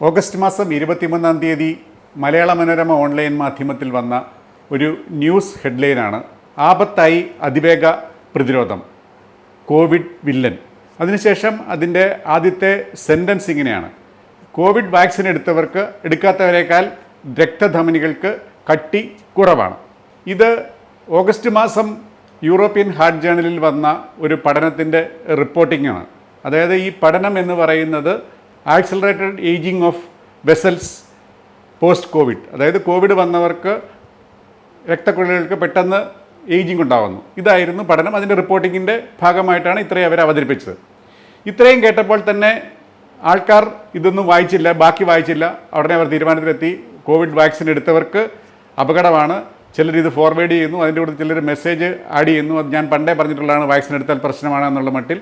August മാസം ഇരുപത്തിമൂന്നാം തീയതി മലയാള മനോരമ ഓൺലൈൻ മാധ്യമത്തിൽ വന്ന ഒരു ന്യൂസ് ഹെഡ്ലൈനാണ് ആപത്തായി അതിവേഗ പ്രതിരോധം. Covid villain. അതിനുശേഷം അതിന്റെ ആദ്യത്തെ സെന്റൻസ് ഇങ്ങനെയാണ്. കോവിഡ് വാക്സിൻ എടുത്തവർക്ക് എടുക്കാത്തവരേക്കാൾ രക്തധമനികൾക്ക് കട്ടി കുറവാണ്. ഇത് ഓഗസ്റ്റ് മാസം യൂറോപ്യൻ ഹാർട്ട് ജേണലിൽ വന്ന ഒരു പഠനത്തിന്റെ റിപ്പോർട്ടിംഗാണ് അതായത് ഈ പഠനം എന്ന് പറയുന്നത് accelerated ageing of vessels post covid അതായത് കോവിഡ് വന്നവർക്ക് രക്തക്കുഴലുകൾക്ക് പെട്ടെന്ന് ഏജിങ് ഉണ്ടാകുന്നു ഇതായിരുന്നു പഠനം. അതിന്റെ റിപ്പോർട്ടിങ്ങിന്റെ ഭാഗമായിട്ടാണ് ഇത്രയും അവർ അവതരിപ്പിച്ചത്. ഇത്രയും കേട്ടപ്പോൾ തന്നെ ആൾക്കാർ ഇതൊന്നും വായിച്ചില്ല ബാക്കി വായിച്ചില്ല. ഉടനെ അവർ തീരുമാനത്തിലെത്തി. കോവിഡ് വാക്സിൻ എടുത്തവർക്ക് അപകടമാണ്. ചിലർ ഇത് ഫോർവേഡ് ചെയ്യുന്നു. അതിന്റെ കൂടെ ചിലർ മെസ്സേജ് ആഡ് ചെയ്യുന്നു. അത് ഞാൻ പണ്ടേ പറഞ്ഞിട്ടുള്ളതാണ് വാക്സിൻ എടുത്താൽ പ്രശ്നമാണ് എന്നുള്ള മട്ടിൽ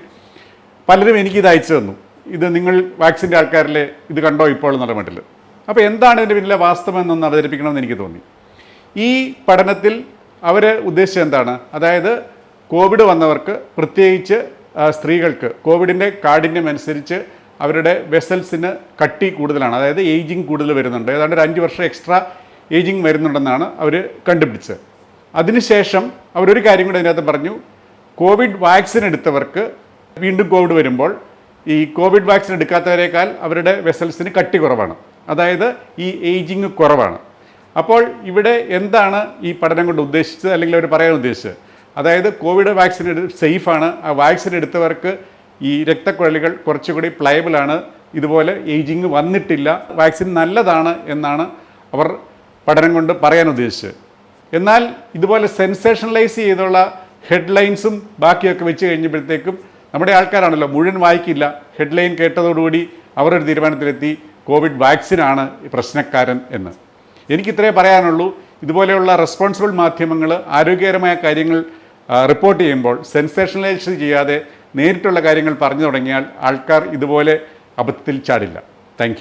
പലരും എനിക്കിത് അയച്ചു തന്നു. ഇത് നിങ്ങൾ വാക്സിന്റെ ആൾക്കാരിൽ ഇത് കണ്ടോ ഇപ്പോൾ എന്നുള്ള അപ്പോൾ എന്താണ് ഇതിന്റെ പിന്നിലെ വാസ്തവം എന്നൊന്ന് അവതരിപ്പിക്കണമെന്ന് എനിക്ക് തോന്നി. ഈ പഠനത്തിൽ അവർ ഉദ്ദേശിച്ചത് എന്താണ്? അതായത് കോവിഡ് വന്നവർക്ക് പ്രത്യേകിച്ച് സ്ത്രീകൾക്ക് കോവിഡിന്റെ കാഠിന്യം അനുസരിച്ച് അവരുടെ വെസൽസിന് കട്ടി കൂടുതലാണ്. അതായത് ഏജിങ് കൂടുതൽ വരുന്നുണ്ട്. ഏതാണ്ട് ഒരു അഞ്ച് വർഷം എക്സ്ട്രാ ഏജിങ് വരുന്നുണ്ടെന്നാണ് അവർ കണ്ടുപിടിച്ചത്. അതിനുശേഷം അവരൊരു കാര്യം കൂടി അതിനകത്ത് പറഞ്ഞു. കോവിഡ് വാക്സിൻ എടുത്തവർക്ക് വീണ്ടും കോവിഡ് വരുമ്പോൾ ഈ കോവിഡ് വാക്സിൻ എടുക്കാത്തവരേക്കാൾ അവരുടെ വെസൽസിന് കട്ടി കുറവാണ്. അതായത് ഈ ഏജിങ് കുറവാണ്. അപ്പോൾ ഇവിടെ എന്താണ് ഈ പഠനം കൊണ്ട് ഉദ്ദേശിച്ചത് അല്ലെങ്കിൽ അവർ പറയാൻ ഉദ്ദേശിച്ചത്? അതായത് കോവിഡ് വാക്സിൻ എടു സേഫാണ്. ആ വാക്സിൻ എടുത്തവർക്ക് ഈ രക്തക്കുഴലുകൾ കുറച്ചുകൂടി പ്ലയബിളാണ് ഇതുപോലെ ഏജിങ് വന്നിട്ടില്ല. വാക്സിൻ നല്ലതാണ് എന്നാണ് അവർ പഠനം കൊണ്ട് പറയാൻ ഉദ്ദേശിച്ചത്. എന്നാൽ ഇതുപോലെ സെൻസേഷണലൈസ് ചെയ്തുള്ള ഹെഡ്ലൈൻസും ബാക്കിയൊക്കെ വെച്ച് കഴിഞ്ഞപ്പോഴത്തേക്കും നമ്മുടെ ആൾക്കാരാണല്ലോ മുഴുവൻ വായിക്കില്ല. ഹെഡ്ലൈൻ കേട്ടതോടുകൂടി അവരൊരു തീരുമാനത്തിലെത്തി. കോവിഡ് വാക്സിനാണ് പ്രശ്നക്കാരൻ എന്ന്. എനിക്കിത്രേ പറയാനുള്ളൂ ഇതുപോലെയുള്ള റെസ്പോൺസിബിൾ മാധ്യമങ്ങൾ ആരോഗ്യകരമായ കാര്യങ്ങൾ റിപ്പോർട്ട് ചെയ്യുമ്പോൾ സെൻസേഷണലൈസ് ചെയ്യാതെ നേരിട്ടുള്ള കാര്യങ്ങൾ പറഞ്ഞു തുടങ്ങിയാൽ ആൾക്കാർ ഇതുപോലെ അബദ്ധത്തിൽ ചാടില്ല. താങ്ക്